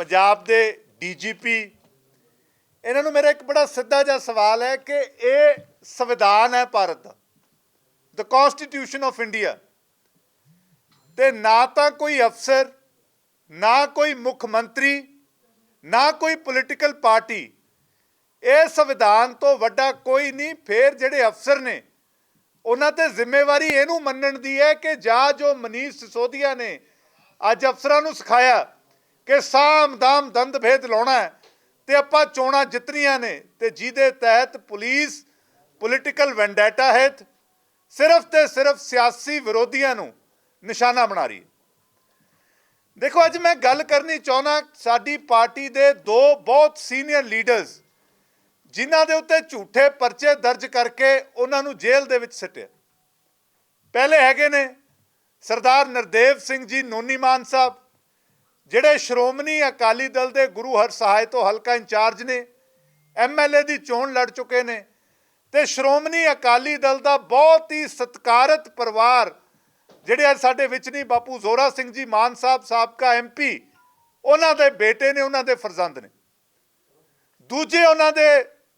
ਪੰਜਾਬ ਦੇ ਡੀਜੀਪੀ। ਇਹਨਾਂ ਨੂੰ ਮੇਰਾ ਇੱਕ ਬੜਾ ਸਿੱਧਾ ਜਿਹਾ ਸਵਾਲ ਹੈ ਕਿ ਇਹ ਸੰਵਿਧਾਨ ਹੈ ਭਾਰਤ ਦਾ। ਦ ਕਨਸਟੀਟਿਊਸ਼ਨ ਆਫ ਇੰਡੀਆ ਤੇ ਨਾ ਤਾਂ ਕੋਈ ਅਫਸਰ, ਨਾ ਕੋਈ ਮੁੱਖ ਮੰਤਰੀ, ਨਾ ਕੋਈ ਪੋਲੀਟੀਕਲ ਪਾਰਟੀ ਇਹ ਸੰਵਿਧਾਨ ਤੋਂ ਵੱਡਾ ਕੋਈ ਨਹੀਂ। ਫੇਰ ਜਿਹੜੇ ਅਫਸਰ ਨੇ, ਉਹਨਾਂ ਤੇ ਜ਼ਿੰਮੇਵਾਰੀ ਇਹਨੂੰ ਮੰਨਣ ਦੀ ਹੈ ਕਿ ਜਾਂ ਜੋ ਮਨੀਸ਼ ਸਿਸੋਦੀਆ ਨੇ ਅੱਜ ਅਫਸਰਾਂ ਨੂੰ ਸਿਖਾਇਆ ਕਿ ਸਾਮ ਦਾਮ ਦੰਦ ਭੇਦ ਲਾਉਣਾ ਹੈ ਤੇ ਆਪਾਂ ਚੋਣਾਂ ਜਿੱਤਣੀਆਂ ਨੇ ਤੇ ਜਿਹਦੇ ਤਹਿਤ ਪੁਲਿਸ ਪੋਲੀਟੀਕਲ ਵੈਂਡੇਟਾ ਹੈ ਸਿਰਫ ਤੇ ਸਿਰਫ ਸਿਆਸੀ ਵਿਰੋਧੀਆਂ ਨੂੰ ਨਿਸ਼ਾਨਾ ਬਣਾ ਰਹੀ ਹੈ। ਦੇਖੋ, ਅੱਜ ਮੈਂ ਗੱਲ ਕਰਨੀ ਚਾਹੁੰਦਾ ਸਾਡੀ ਪਾਰਟੀ ਦੇ ਦੋ ਬਹੁਤ ਸੀਨੀਅਰ ਲੀਡਰਸ ਜਿਨ੍ਹਾਂ ਦੇ ਉੱਤੇ ਝੂਠੇ ਪਰਚੇ ਦਰਜ ਕਰਕੇ ਉਹਨਾਂ ਨੂੰ ਜੇਲ੍ਹ ਦੇ ਵਿੱਚ ਸਿੱਟਿਆ। ਪਹਿਲੇ ਹੈਗੇ ਨੇ ਸਰਦਾਰ ਨਰਦੇਵ ਸਿੰਘ ਜੀ, ਨੋਨੀ ਮਾਨ ਸਾਹਿਬ ਜਿਹੜੇ ਸ਼੍ਰੋਮਣੀ ਅਕਾਲੀ ਦਲ ਦੇ ਗੁਰੂ ਹਰ ਹਰਸਹਾਏ ਤੋਂ ਹਲਕਾ ਇੰਚਾਰਜ ਨੇ ਐਮਐਲਏ ਦੀ ਚੋਣ ਲੜ ਚੁੱਕੇ ਨੇ ਤੇ ਸ਼੍ਰੋਮਣੀ ਅਕਾਲੀ ਦਲ ਦਾ ਬਹੁਤ ਹੀ ਸਤਿਕਾਰਤ ਪਰਿਵਾਰ, ਜਿਹੜੇ ਅੱਜ ਸਾਡੇ ਵਿੱਚ ਨਹੀਂ, ਬਾਪੂ ਜ਼ੋਰਾ ਸਿੰਘ ਜੀ, ਮਾਨ ਸਾਹਿਬ, ਸਾਬਕਾ ਐਮਪੀ ਉਹਨਾਂ ਦੇ ਬੇਟੇ ਨੇ, ਉਹਨਾਂ ਦੇ ਫਰਜ਼ੰਦ ਨੇ। ਦੂਜੇ ਉਹਨਾਂ ਦੇ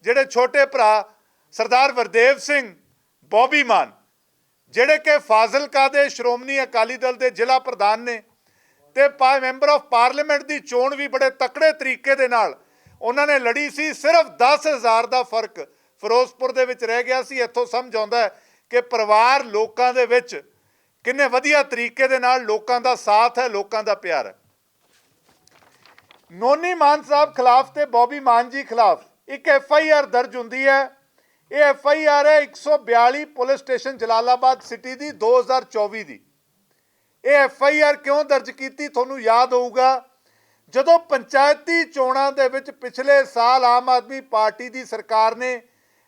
ਜਿਹੜੇ ਛੋਟੇ ਭਰਾ, ਸਰਦਾਰ ਵਰਦੇਵ ਸਿੰਘ, ਬੋਬੀ ਮਾਨ, ਜਿਹੜੇ ਕਿ ਫਾਜ਼ਿਲਕਾ ਦੇ ਸ਼੍ਰੋਮਣੀ ਅਕਾਲੀ ਦਲ ਦੇ ਜ਼ਿਲ੍ਹਾ ਪ੍ਰਧਾਨ ਨੇ ਤੇ ਪਾ ਮੈਂਬਰ ਆਫ ਪਾਰਲੀਮੈਂਟ ਦੀ ਚੋਣ ਵੀ ਬੜੇ ਤਕੜੇ ਤਰੀਕੇ ਦੇ ਨਾਲ ਉਹਨਾਂ ਨੇ ਲੜੀ ਸੀ, ਸਿਰਫ 10000 ਦਾ ਫ਼ਰਕ ਫਿਰੋਜ਼ਪੁਰ ਦੇ ਵਿੱਚ ਰਹਿ ਗਿਆ ਸੀ। ਇੱਥੋਂ ਸਮਝ ਆਉਂਦਾ ਕਿ ਪਰਿਵਾਰ ਲੋਕਾਂ ਦੇ ਵਿੱਚ ਕਿੰਨੇ ਵਧੀਆ ਤਰੀਕੇ ਦੇ ਨਾਲ ਲੋਕਾਂ ਦਾ ਸਾਥ ਹੈ, ਲੋਕਾਂ ਦਾ ਪਿਆਰ ਹੈ। ਨੋਨੀ ਮਾਨ ਸਾਹਿਬ ਖਿਲਾਫ ਤੇ ਬੌਬੀ ਮਾਨ ਜੀ ਖਿਲਾਫ ਇੱਕ ਐਫ ਆਈ ਆਰ ਦਰਜ ਹੁੰਦੀ ਹੈ। ਇਹ ਐਫ ਆਈ ਆਰ ਹੈ 142 ਪੁਲਿਸ ਸਟੇਸ਼ਨ ਜਲਾਲਾਬਾਦ ਸਿਟੀ ਦੀ 2024 ਦੀ। ਇਹ ਐਫ ਆਈ ਆਰ ਕਿਉਂ ਦਰਜ ਕੀਤੀ ਤੁਹਾਨੂੰ ਯਾਦ ਹੋਊਗਾ? ਜਦੋਂ ਪੰਚਾਇਤੀ ਚੋਣਾਂ ਦੇ ਵਿੱਚ ਪਿਛਲੇ ਸਾਲ ਆਮ ਆਦਮੀ ਪਾਰਟੀ ਦੀ ਸਰਕਾਰ ਨੇ,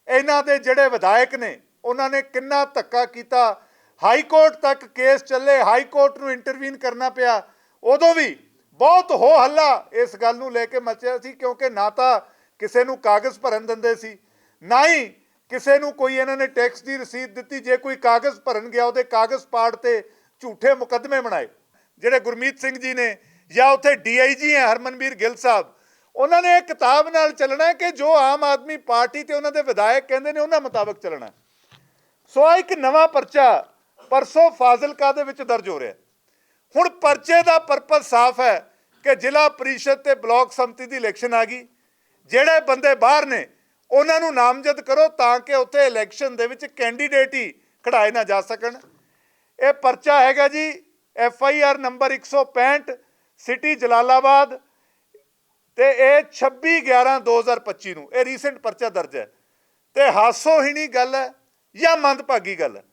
ਇਹਨਾਂ ਦੇ ਜਿਹੜੇ ਵਿਧਾਇਕ ਨੇ, ਉਹਨਾਂ ਨੇ ਕਿੰਨਾ ਧੱਕਾ ਕੀਤਾ? ਹਾਈ ਕੋਰਟ ਤੱਕ ਕੇਸ ਚੱਲੇ, ਹਾਈ ਕੋਰਟ ਨੂੰ ਇੰਟਰਵੀਨ ਕਰਨਾ ਪਿਆ। ਉਦੋਂ ਵੀ ਬਹੁਤ ਹੋ ਹੱਲਾ ਇਸ ਗੱਲ ਨੂੰ ਲੈ ਕੇ ਮਚਿਆ ਸੀ, ਕਿਉਂਕਿ ਨਾ ਤਾਂ ਕਿਸੇ ਨੂੰ ਕਾਗਜ਼ ਭਰਨ ਦਿੰਦੇ ਸੀ, ਨਾ ਹੀ ਕਿਸੇ ਨੂੰ ਕੋਈ ਇਹਨਾਂ ਨੇ ਟੈਕਸ ਦੀ ਰਸੀਦ ਦਿੱਤੀ। ਜੇ ਕੋਈ ਕਾਗਜ਼ ਭਰਨ ਗਿਆ, ਉਹਦੇ ਕਾਗਜ਼ ਪਾੜ ਤੇ ਝੂਠੇ ਮੁਕੱਦਮੇ ਬਣਾਏ। ਜਿਹੜੇ ਗੁਰਮੀਤ ਸਿੰਘ ਜੀ ਨੇ ਜਾਂ ਉੱਥੇ ਡੀਆਈਜੀ ਹੈ, ਹਰਮਨਵੀਰ ਗਿੱਲ ਸਾਹਿਬ, ਉਹਨਾਂ ਨੇ ਇਹ ਕਿਤਾਬ ਨਾਲ ਚੱਲਣਾ ਕਿ ਜੋ ਆਮ ਆਦਮੀ ਪਾਰਟੀ ਤੇ ਉਹਨਾਂ ਦੇ ਵਿਧਾਇਕ ਕਹਿੰਦੇ ਨੇ, ਉਹਨਾਂ ਮੁਤਾਬਕ ਚੱਲਣਾ ਸੋ ਆ ਇੱਕ ਨਵਾਂ ਪਰਚਾ ਪਰਸੋਂ ਫਾਜ਼ਿਲਕਾ ਦੇ ਵਿੱਚ ਦਰਜ ਹੋ ਰਿਹਾ ਹੁਣ ਪਰਚੇ ਦਾ ਪਰਪਸ ਸਾਫ਼ ਹੈ ਕਿ ਜ਼ਿਲ੍ਹਾ ਪ੍ਰੀਸ਼ਦ ਤੇ ਬਲਾਕ ਸੰਮਤੀ ਦੀ ਇਲੈਕਸ਼ਨ ਆ ਗਈ। ਜਿਹੜੇ ਬੰਦੇ ਬਾਹਰ ਨੇ, ਉਹਨਾਂ ਨੂੰ ਨਾਮਜ਼ਦ ਕਰੋ ਤਾਂ ਕਿ ਉੱਥੇ ਇਲੈਕਸ਼ਨ ਦੇ ਵਿੱਚ ਕੈਂਡੀਡੇਟ ਹੀ ਖੜਾਏ ਨਾ ਜਾ ਸਕਣ। ਇਹ ਪਰਚਾ ਹੈਗਾ ਜੀ F I R number 165 city Jalalabad ਤੇ ਇਹ 26 11 2025 ਨੂੰ, ਇਹ ਰੀਸੈਂਟ ਪਰਚਾ ਦਰਜ ਹੈ। ਤੇ ਹਾਸੋਹੀਣੀ ਗੱਲ ਹੈ ਜਾਂ ਮੰਦਭਾਗੀ ਗੱਲ ਹੈ?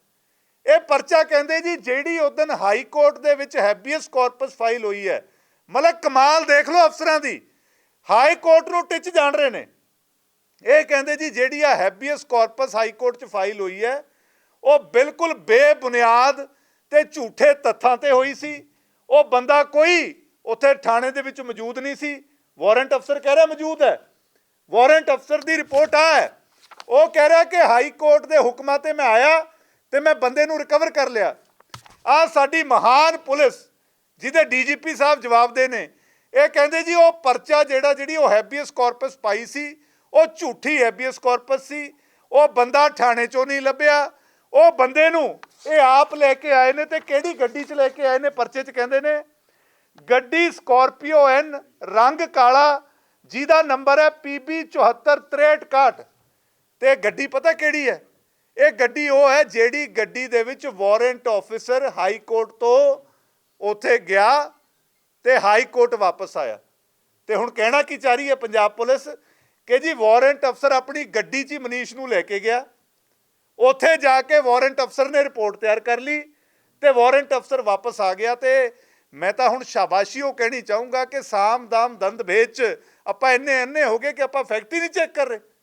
ਇਹ ਪਰਚਾ ਕਹਿੰਦੇ ਜੀ, ਜਿਹੜੀ ਉਦਨ ਹਾਈ ਕੋਰਟ ਦੇ ਵਿੱਚ ਹੈਬੀਅਸ ਕਾਰਪਸ ਫਾਈਲ ਹੋਈ ਹੈ, ਮਤਲਬ ਕਮਾਲ ਦੇਖ ਲਓ ਅਫਸਰਾਂ ਦੀ, ਹਾਈ ਕੋਰਟ ਨੂੰ ਟਿੱਚ ਜਾਣ ਰਹੇ ਨੇ। ਇਹ ਕਹਿੰਦੇ ਜੀ, ਜਿਹੜੀ ਆ ਹੈਬੀਅਸ ਕਾਰਪਸ ਹਾਈ ਕੋਰਟ 'ਚ ਫਾਈਲ ਹੋਈ ਹੈ ਉਹ ਬਿਲਕੁਲ ਬੇਬੁਨਿਆਦ ਤੇ ਝੂਠੇ ਤੱਥਾਂ ਤੇ ਹੋਈ ਸੀ। ਉਹ ਬੰਦਾ ਕੋਈ ਉੱਥੇ ਥਾਣੇ ਦੇ ਵਿੱਚ ਮੌਜੂਦ ਨਹੀਂ ਸੀ। ਵਾਰੰਟ ਅਫਸਰ ਕਹਿ ਰਿਹਾ ਮੌਜੂਦ ਹੈ। ਵਾਰੰਟ ਅਫਸਰ ਦੀ ਰਿਪੋਰਟ ਆ। ਹੈ ਉਹ ਕਹਿ ਰਿਹਾ ਕਿ ਹਾਈ ਕੋਰਟ ਦੇ ਹੁਕਮਾਂ ਤੇ ਮੈਂ ਆਇਆ ਤੇ ਮੈਂ ਬੰਦੇ ਨੂੰ ਰਿਕਵਰ ਕਰ ਲਿਆ। ਆ ਸਾਡੀ ਮਹਾਨ ਪੁਲਿਸ, ਜਿਹਦੇ ਡੀਜੀਪੀ ਸਾਹਿਬ ਜਵਾਬਦੇ ਨੇ, ਇਹ ਕਹਿੰਦੇ ਜੀ ਉਹ ਪਰਚਾ ਜਿਹੜਾ, ਜਿਹੜੀ ਉਹ ਹੈਬੀਅਸ ਕਾਰਪਸ ਪਾਈ ਸੀ, ਉਹ ਝੂਠੀ ਹੈਬੀਅਸ ਕਾਰਪਸ ਸੀ। ਉਹ ਬੰਦਾ ਥਾਣੇ ਚੋਂ ਨਹੀਂ ਲੱਭਿਆ। ਉਹ ਬੰਦੇ ਨੂੰ ਇਹ ਆਪ ਲੈ ਕੇ ਆਏ ਨੇ ਤੇ ਕਿਹੜੀ ਗੱਡੀ 'ਚ ਲੈ ਕੇ ਆਏ ਨੇ ਪਰਚੇ 'ਚ ਕਹਿੰਦੇ ਨੇ? ਗੱਡੀ ਸਕਾਰਪੀਓ ਐਨ ਰੰਗ ਕਾਲਾ, ਜਿਹਦਾ ਨੰਬਰ ਹੈ PB 746361 ਤੇ ਗੱਡੀ ਪਤਾ ਕਿਹੜੀ ਹੈ? ਇਹ ਗੱਡੀ ਉਹ ਹੈ ਜਿਹੜੀ ਗੱਡੀ ਦੇ ਵਿੱਚ ਵਾਰੰਟ ਆਫੀਸਰ ਹਾਈ ਕੋਰਟ ਤੋਂ ਉੱਥੇ ਗਿਆ ਤੇ ਹਾਈ ਕੋਰਟ ਵਾਪਸ ਆਇਆ। ਤੇ ਹੁਣ ਕਹਿਣਾ ਕੀ ਚਾਹ ਰਹੀ ਹੈ ਪੰਜਾਬ ਪੁਲਿਸ? ਕਿ ਜੀ ਵਾਰੰਟ ਅਫਸਰ ਆਪਣੀ ਗੱਡੀ 'ਚ ਹੀ ਮਨੀਸ਼ ਨੂੰ ਲੈ ਕੇ ਗਿਆ। ਉੱਥੇ ਜਾ ਕੇ ਵਾਰੰਟ ਅਫਸਰ ਨੇ ਰਿਪੋਰਟ ਤਿਆਰ ਕਰ ਲਈ ਤੇ ਵਾਰੰਟ ਅਫਸਰ ਵਾਪਸ ਆ ਗਿਆ ਤੇ ਮੈਂ ਤਾਂ ਹੁਣ ਸ਼ਾਬਾਸ਼ੀ ਉਹ ਕਹਿਣੀ ਚਾਹੂੰਗਾ ਕਿ ਸਾਮ ਦਾਮ ਦੰਦ ਵੇਚ ਆਪਾਂ ਇੰਨੇ ਇੰਨੇ ਹੋ ਗਏ ਕਿ ਆਪਾਂ ਫੈਕਟਰੀ ਨਹੀਂ ਚੈੱਕ ਕਰ ਰਹੇ।